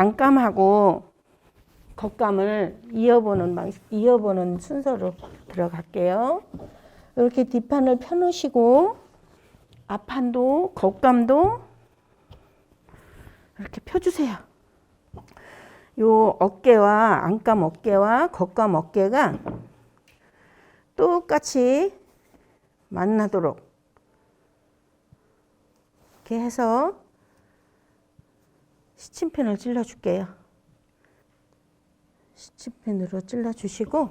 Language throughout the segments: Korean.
안감하고 겉감을 이어보는 방식, 이어보는 순서로 들어갈게요. 이렇게 뒷판을 펴놓으시고 앞판도 겉감도 이렇게 펴주세요. 요 어깨와 안감 어깨와 겉감 어깨가 똑같이 만나도록 이렇게 해서 시침펜을 찔러 줄게요. 시침펜으로 찔러 주시고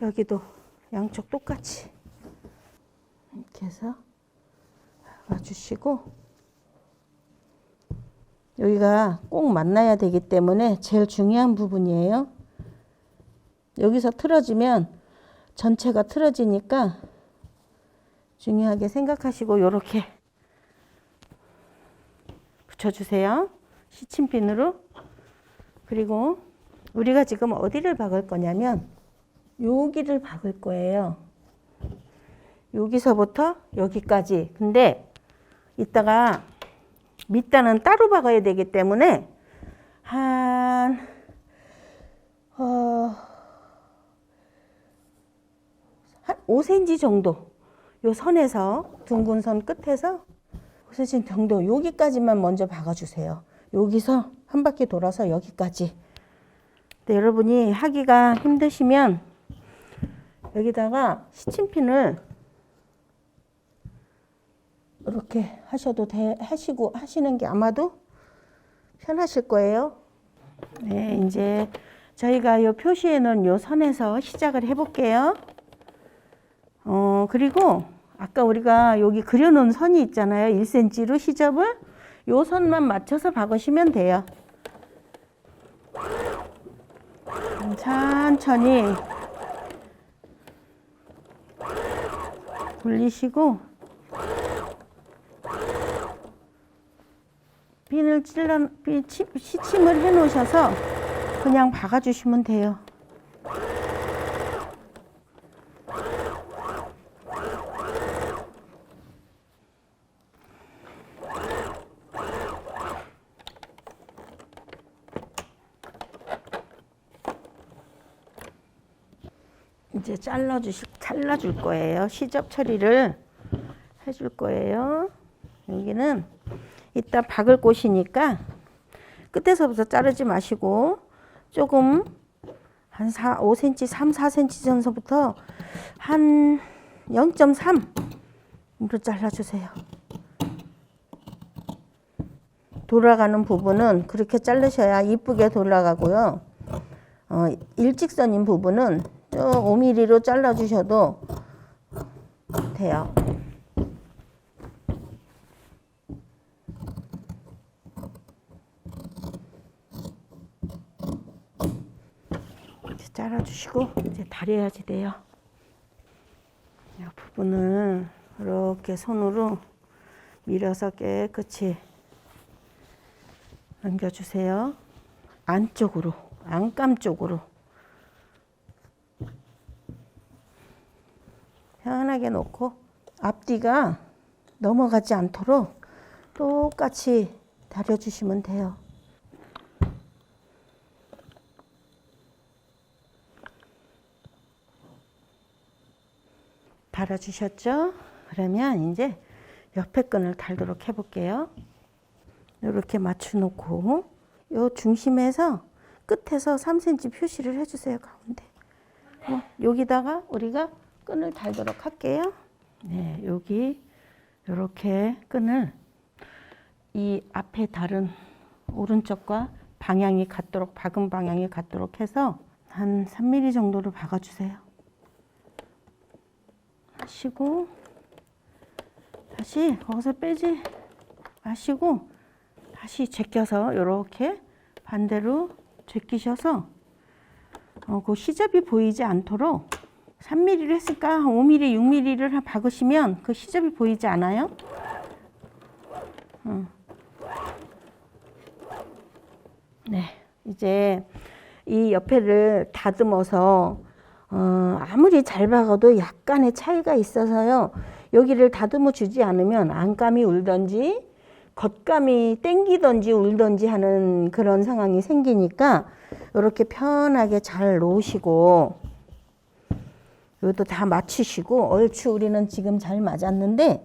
여기도 양쪽 똑같이 이렇게 해서 놔주시고 여기가 꼭 만나야 되기 때문에 제일 중요한 부분이에요. 여기서 틀어지면 전체가 틀어지니까 중요하게 생각하시고 이렇게 붙여주세요. 시침핀으로. 그리고 우리가 지금 어디를 박을 거냐면 여기를 박을 거예요. 여기서부터 여기까지. 근데 이따가 밑단은 따로 박아야 되기 때문에 한, 어, 한 5cm 정도 요 선에서 둥근 선 끝에서 5cm 정도 여기까지만 먼저 박아주세요. 여기서 한 바퀴 돌아서 여기까지. 네, 여러분이 하기가 힘드시면 여기다가 시침핀을 이렇게 하셔도 돼, 하시고 하시는 게 아마도 편하실 거예요. 네, 이제 저희가 이 표시해 놓은 요 선에서 시작을 해 볼게요. 어, 그리고 아까 우리가 여기 그려 놓은 선이 있잖아요. 1cm로 시접을 요 선만 맞춰서 박으시면 돼요. 천천히 돌리시고 핀을 찔러 시침을 해 놓으셔서 그냥 박아 주시면 돼요. 이제 잘라 주실 잘라 줄 거예요. 시접 처리를 해줄 거예요. 여기는 이따 박을 곳이니까 끝에서부터 자르지 마시고 조금 한 4, 5cm, 3, 4cm 정도부터 한 0.3으로 잘라주세요. 돌아가는 부분은 그렇게 자르셔야 이쁘게 돌아가고요. 어, 일직선인 부분은 저 5mm로 잘라주셔도 돼요. 이렇게 잘라주시고 이제 다려야지 돼요. 이 부분을 이렇게 손으로 밀어서 깨끗이 넘겨주세요. 안쪽으로, 안감 쪽으로. 편하게 놓고 앞뒤가 넘어가지 않도록 똑같이 다려주시면 돼요. 달아주셨죠? 그러면 이제 옆에 끈을 달도록 해볼게요. 이렇게 맞춰놓고 요 중심에서 끝에서 3cm 표시를 해주세요 가운데. 어, 여기다가 우리가 끈을 달도록 할게요. 네, 여기 이렇게 끈을 이 앞에 다른 오른쪽과 방향이 같도록 박은 방향이 같도록 해서 한 3mm 정도로 박아주세요. 하시고 다시 거기서 빼지 마시고 다시 제껴서 이렇게 반대로 제끼셔서 어, 그 시접이 보이지 않도록 3mm를 했을까 5mm, 6mm를 박으시면 그 시접이 보이지 않아요? 어. 네, 이제 이 옆에를 다듬어서 어, 아무리 잘 박아도 약간의 차이가 있어서요. 여기를 다듬어 주지 않으면 안감이 울던지 겉감이 땡기던지 울던지 하는 그런 상황이 생기니까 이렇게 편하게 잘 놓으시고 이것도 다 맞추시고 얼추 우리는 지금 잘 맞았는데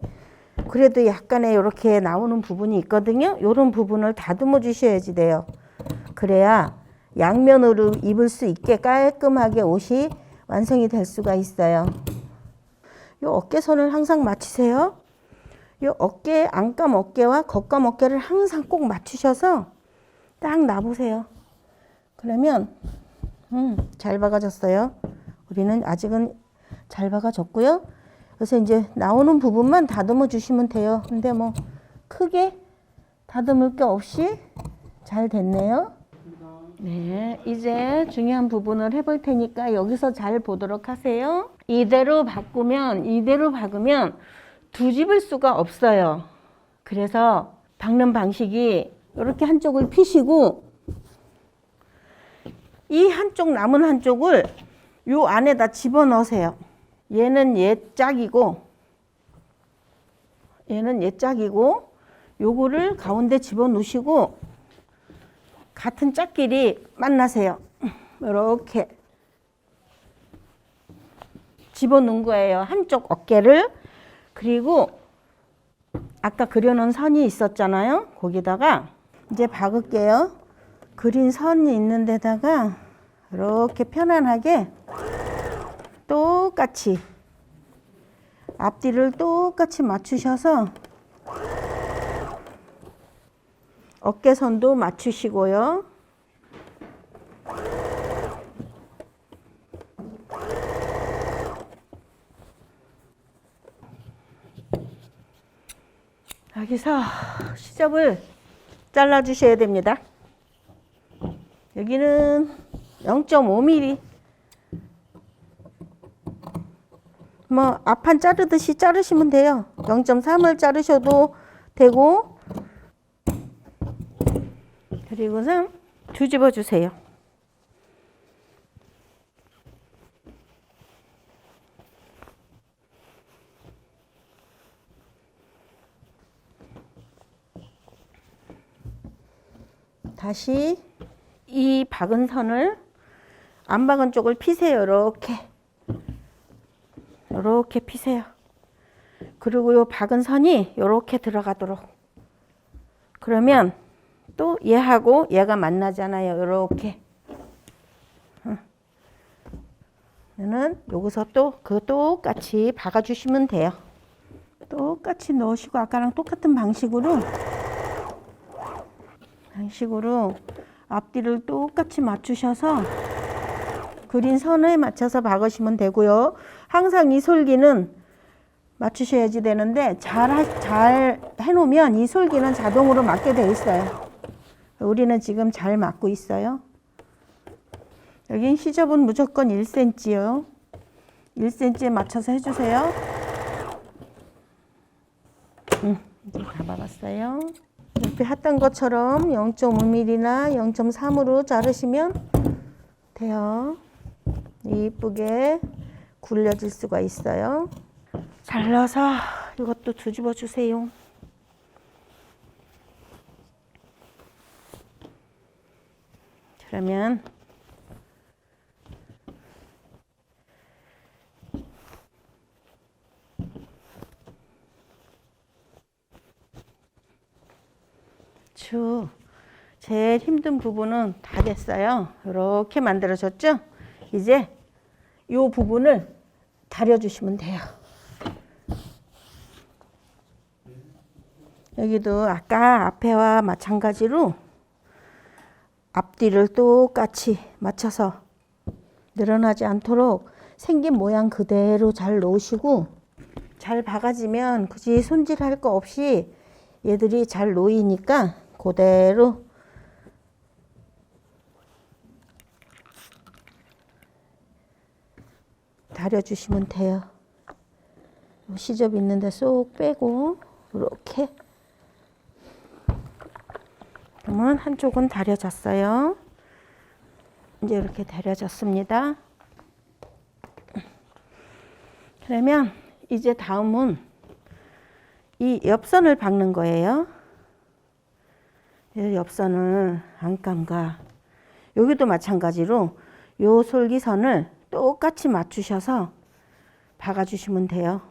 그래도 약간의 이렇게 나오는 부분이 있거든요. 이런 부분을 다듬어 주셔야지 돼요. 그래야 양면으로 입을 수 있게 깔끔하게 옷이 완성이 될 수가 있어요. 이 어깨선을 항상 맞추세요. 이 어깨, 안감 어깨와 겉감 어깨를 항상 꼭 맞추셔서 딱 놔보세요. 그러면 음, 잘 박아졌어요. 우리는 아직은 잘 박아졌고요. 그래서 이제 나오는 부분만 다듬어 주시면 돼요. 근데 뭐 크게 다듬을 게 없이 잘 됐네요. 네, 이제 중요한 부분을 해볼 테니까 여기서 잘 보도록 하세요. 이대로 바꾸면, 이대로 박으면 뒤집을 수가 없어요. 그래서 박는 방식이 이렇게 한쪽을 피시고 이 한쪽 남은 한쪽을 요 안에다 집어넣으세요. 얘는 얘 짝이고 얘는 얘 짝이고 요거를 가운데 집어넣으시고 같은 짝끼리 만나세요. 이렇게 집어넣은 거예요. 한쪽 어깨를 그리고 아까 그려놓은 선이 있었잖아요. 거기다가 이제 박을게요. 그린 선이 있는 데다가 이렇게 편안하게 똑같이 앞뒤를 똑같이 맞추셔서 어깨선도 맞추시고요. 여기서 시접을 잘라 주셔야 됩니다. 여기는 0.5mm 뭐 앞판 자르듯이 자르시면 돼요. 0.3을 자르셔도 되고 그리고는 뒤집어 주세요. 다시 이 박은 선을 안 박은 쪽을 피세요. 이렇게 이렇게 피세요. 그리고 요 박은 선이 이렇게 들어가도록. 그러면 또 얘하고 얘가 만나잖아요. 이렇게. 얘는 여기서 또 그 똑같이 박아주시면 돼요. 똑같이 넣으시고 아까랑 똑같은 방식으로 방식으로 앞뒤를 똑같이 맞추셔서 그린 선에 맞춰서 박으시면 되고요. 항상 이 솔기는 맞추셔야지 되는데 잘, 하, 잘 해놓으면 이 솔기는 자동으로 맞게 돼 있어요. 우리는 지금 잘 맞고 있어요. 여긴 시접은 무조건 1cm요. 1cm에 맞춰서 해주세요. 음, 박았어요. 옆에 했던 것처럼 0.5mm나 0.3으로 자르시면 돼요. 이쁘게 굴려질 수가 있어요. 잘라서 이것도 뒤집어 주세요. 그러면 주 제일 힘든 부분은 다 됐어요. 이렇게 만들어졌죠? 이제 이 부분을 다려주시면 돼요. 여기도 아까 앞에와 마찬가지로 앞뒤를 똑같이 맞춰서 늘어나지 않도록 생긴 모양 그대로 잘 놓으시고 잘 박아지면 굳이 손질할 거 없이 얘들이 잘 놓이니까 그대로 다려주시면 돼요. 시접 있는데 쏙 빼고 이렇게 그러면 한쪽은 다려졌어요. 이제 이렇게 다려졌습니다. 그러면 이제 다음은 이 옆선을 박는 거예요. 이 옆선을 안감과 여기도 마찬가지로 요 솔기선을 똑같이 맞추셔서 박아주시면 돼요.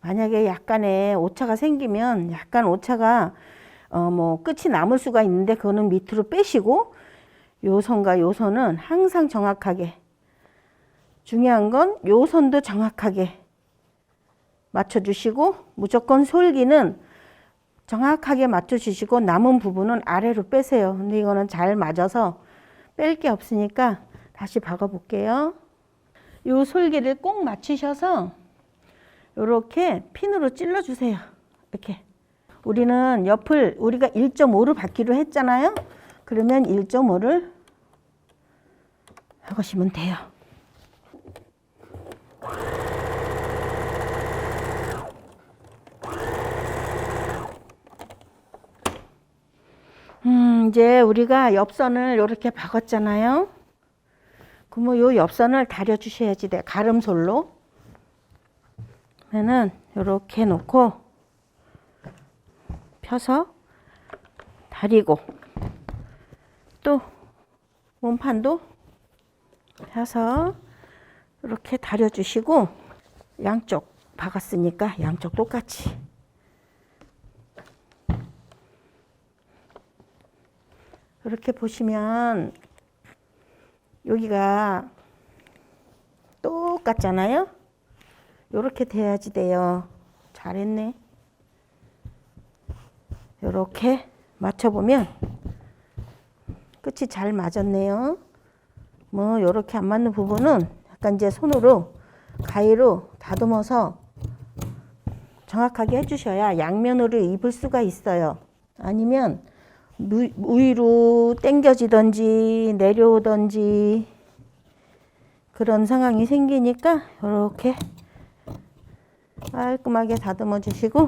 만약에 약간의 오차가 생기면 약간 오차가 어 뭐 끝이 남을 수가 있는데 그거는 밑으로 빼시고 요 선과 요 선은 항상 정확하게 중요한 건 요 선도 정확하게 맞춰주시고 무조건 솔기는 정확하게 맞춰주시고 남은 부분은 아래로 빼세요. 근데 이거는 잘 맞아서 뺄 게 없으니까 다시 박아 볼게요. 요 솔기를 꼭 맞추셔서 이렇게 핀으로 찔러 주세요. 이렇게. 우리는 옆을 우리가 1.5를 받기로 했잖아요. 그러면 1.5를 하시면 돼요. 음, 이제 우리가 옆선을 이렇게 박았잖아요. 그러면 요 옆선을 다려 주셔야지 돼. 가름솔로. 그러면은 이렇게 놓고 펴서 다리고 또 몸판도 펴서 이렇게 다려 주시고 양쪽 박았으니까 양쪽 똑같이 이렇게 보시면 여기가 똑같잖아요. 이렇게 돼야지 돼요. 잘했네. 이렇게 맞춰보면 끝이 잘 맞았네요. 뭐 이렇게 안 맞는 부분은 약간 이제 손으로 가위로 다듬어서 정확하게 해주셔야 양면으로 입을 수가 있어요. 아니면 무- 위로 당겨지던지 내려오던지 그런 상황이 생기니까 이렇게 깔끔하게 다듬어 주시고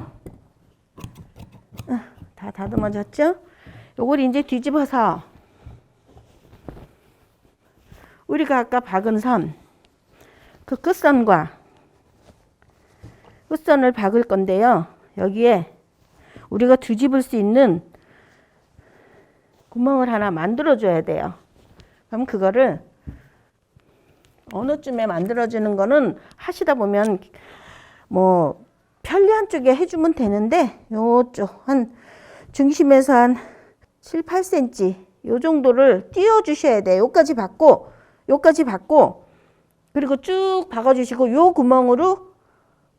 어, 다 다듬어졌죠? 요걸 이제 뒤집어서 우리가 아까 박은 선, 그 끝선과 끝선을 박을 건데요. 여기에 우리가 뒤집을 수 있는 구멍을 하나 만들어 줘야 돼요. 그럼 그거를 어느 쯤에 만들어 주는 거는 하시다 보면 뭐 편리한 쪽에 해주면 되는데 요쪽 한 중심에서 한 7, 8cm 요 정도를 띄워 주셔야 돼요. 요까지 받고 요까지 받고 그리고 쭉 박아 주시고 요 구멍으로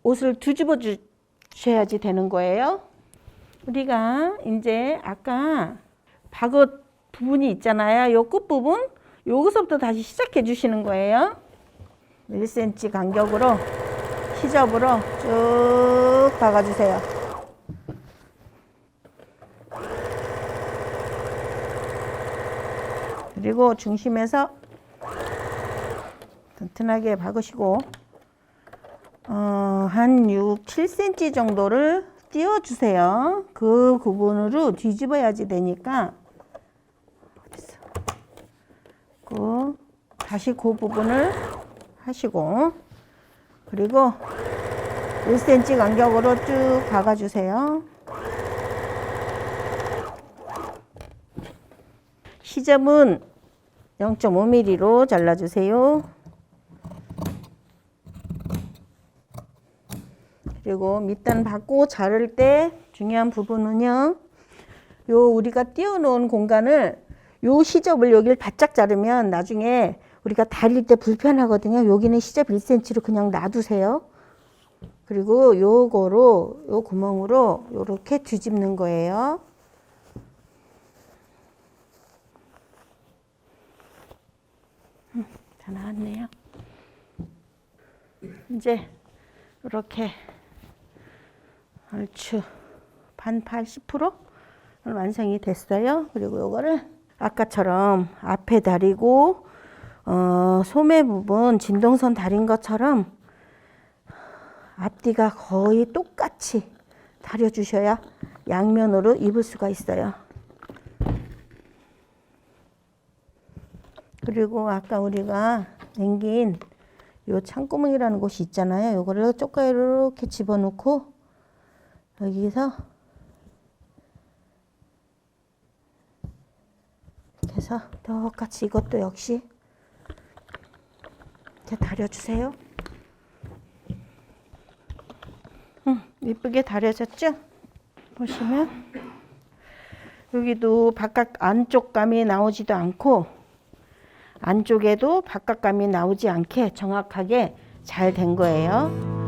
옷을 뒤집어 주셔야지 되는 거예요. 우리가 이제 아까 박옷 부분이 있잖아요. 요 끝부분 여기서부터 다시 시작해 주시는 거예요. 1cm 간격으로 시접으로 쭉 박아주세요. 그리고 중심에서 튼튼하게 박으시고 어, 한 6, 7cm 정도를 띄워주세요. 그 부분으로 뒤집어야지 되니까 어딨어? 그 다시 그 부분을 하시고 그리고 1cm 간격으로 쭉 박아주세요. 시접은 0.5mm로 잘라주세요. 그리고 밑단 받고 자를 때 중요한 부분은요. 요 우리가 띄워놓은 공간을 요 시접을 여기를 바짝 자르면 나중에 우리가 다릴 때 불편하거든요. 여기는 시접 1cm로 그냥 놔두세요. 그리고 요거로 요 구멍으로 요렇게 뒤집는 거예요. 음, 다 나왔네요. 이제 이렇게 얼추 반 80% 완성이 됐어요. 그리고 요거를 아까처럼 앞에 다리고 어, 소매 부분 진동선 다린 것처럼 앞뒤가 거의 똑같이 다려주셔야 양면으로 입을 수가 있어요. 그리고 아까 우리가 남긴 요 창구멍이라는 곳이 있잖아요. 요거를 쪽가위로 이렇게 집어넣고 여기서 그래서 똑같이 이것도 역시 이렇게 다려주세요. 음, 이쁘게 다려졌죠? 보시면 여기도 바깥 안쪽 감이 나오지도 않고 안쪽에도 바깥 감이 나오지 않게 정확하게 잘 된 거예요.